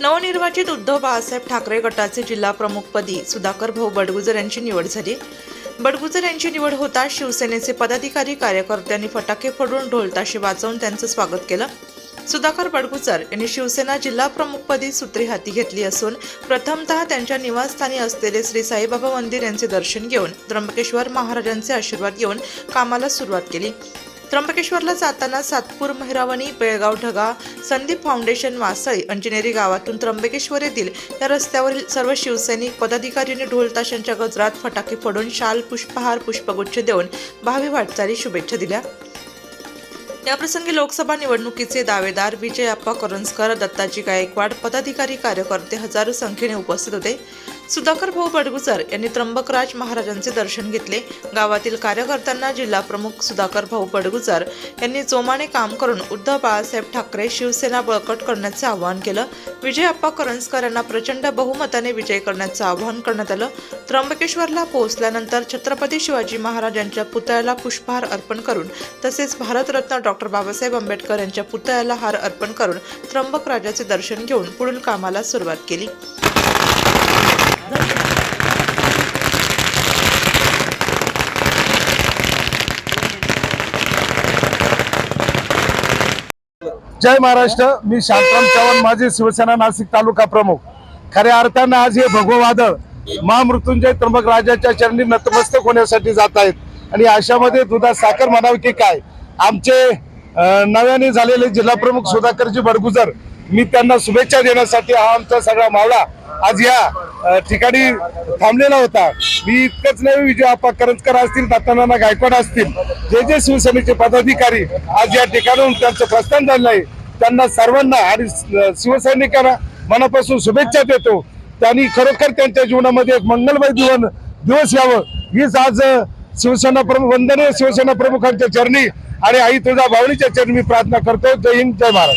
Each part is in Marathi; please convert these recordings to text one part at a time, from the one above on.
नवनिर्वाचित उद्धव बाळासाहेब ठाकरे गटाचे जिल्हा प्रमुखपदी सुधाकर भाऊ बडगुजर यांची निवड झाली. बडगुजर यांची निवड होताच शिवसेनेचे पदाधिकारी कार्यकर्त्यांनी फटाके फोडून ढोलताशी वाजवून त्यांचं स्वागत केलं. सुधाकर बडगुजर यांनी शिवसेना जिल्हा प्रमुखपदी सूत्रे हाती घेतली असून प्रथमतः त्यांच्या निवासस्थानी असलेले श्री साईबाबा मंदिर यांचे दर्शन घेऊन त्र्यंबकेश्वर महाराजांचे आशीर्वाद घेऊन कामाला सुरुवात केली. त्र्यंबकेश्वरला जाताना सातपूर महिरावणी बेळगाव ढगा संदीप फाउंडेशन वासळी अंजनेरी गावातून त्र्यंबकेश्वर येथील या रस्त्यावरील सर्व शिवसैनिक पदाधिकाऱ्यांनी ढोलताशांच्या गजरात फटाके फोडून शाल पुष्पहार पुष्पगुच्छ देऊन भावी वाटचाली शुभेच्छा दिल्या. याप्रसंगी लोकसभा निवडणुकीचे दावेदार विजय अप्पा करंजकर दत्ताजी गायकवाड पदाधिकारी कार्यकर्ते हजारो संख्येने उपस्थित होते. सुधाकर भाऊ बडगुजर यांनी त्र्यंबकराज महाराजांचे दर्शन घेतले. गावातील कार्यकर्त्यांना जिल्हा प्रमुख सुधाकर भाऊ बडगुजर यांनी जोमाने काम करून उद्धव बाळासाहेब ठाकरे शिवसेना बळकट करण्याचे आवाहन केलं. विजय अप्पा करंजकर यांना प्रचंड बहुमताने विजय करण्याचं आवाहन करण्यात आलं. त्र्यंबकेश्वरला पोहोचल्यानंतर छत्रपती शिवाजी महाराज यांच्या पुतळ्याला पुष्पहार अर्पण करून तसेच भारतरत्न डॉक्टर बाबासाहेब आंबेडकर यांच्या पुतळ्याला हार अर्पण करून त्र्यंबक राजाचे दर्शन घेऊन पुढील कामाला सुरुवात केली. जय महाराष्ट्र मी शांतराम चव्हाण माझे शिवसेना नाशिक तालुका प्रमुख. खऱ्या अर्थानं आज हे भगव वादळ महामृत्युंजय त्र्यंबक राजाच्या चरणी नतमस्तक होण्यासाठी जात आहेत. आणि अशामध्ये दुधा साखर म्हणावं की काय? आमचे नव्याने झालेले जिल्हा प्रमुख सुधाकरजी बडगुजर मी त्यांना शुभेच्छा देण्यासाठी हा आमचा सगळा मावळा आज या ठिकाणी थांबलेला होता. मी इतकंच नाही विजय आपा करंजकर असतील दत्तानाना गायकवाड असतील जे जे शिवसेनेचे पदाधिकारी आज या ठिकाणाहून त्यांचं प्रस्थान झालं आहे त्यांना सर्वांना आणि शिवसैनिकांना मनापासून शुभेच्छा देतो. त्यांनी खरोखर त्यांच्या जीवनामध्ये एक मंगलमय जीवन दिवस यावं. हीच आज शिवसेना प्रमुख वंदनीय शिवसेना प्रमुखांच्या चरणी आणि आई तुझा भावनीच्या चरणी मी प्रार्थना करतो. जय हिंद जय महाराज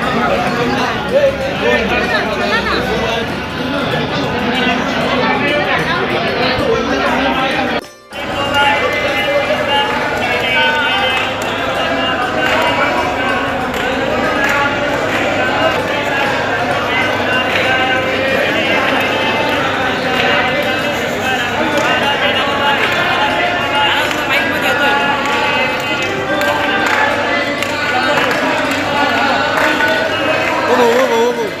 novo.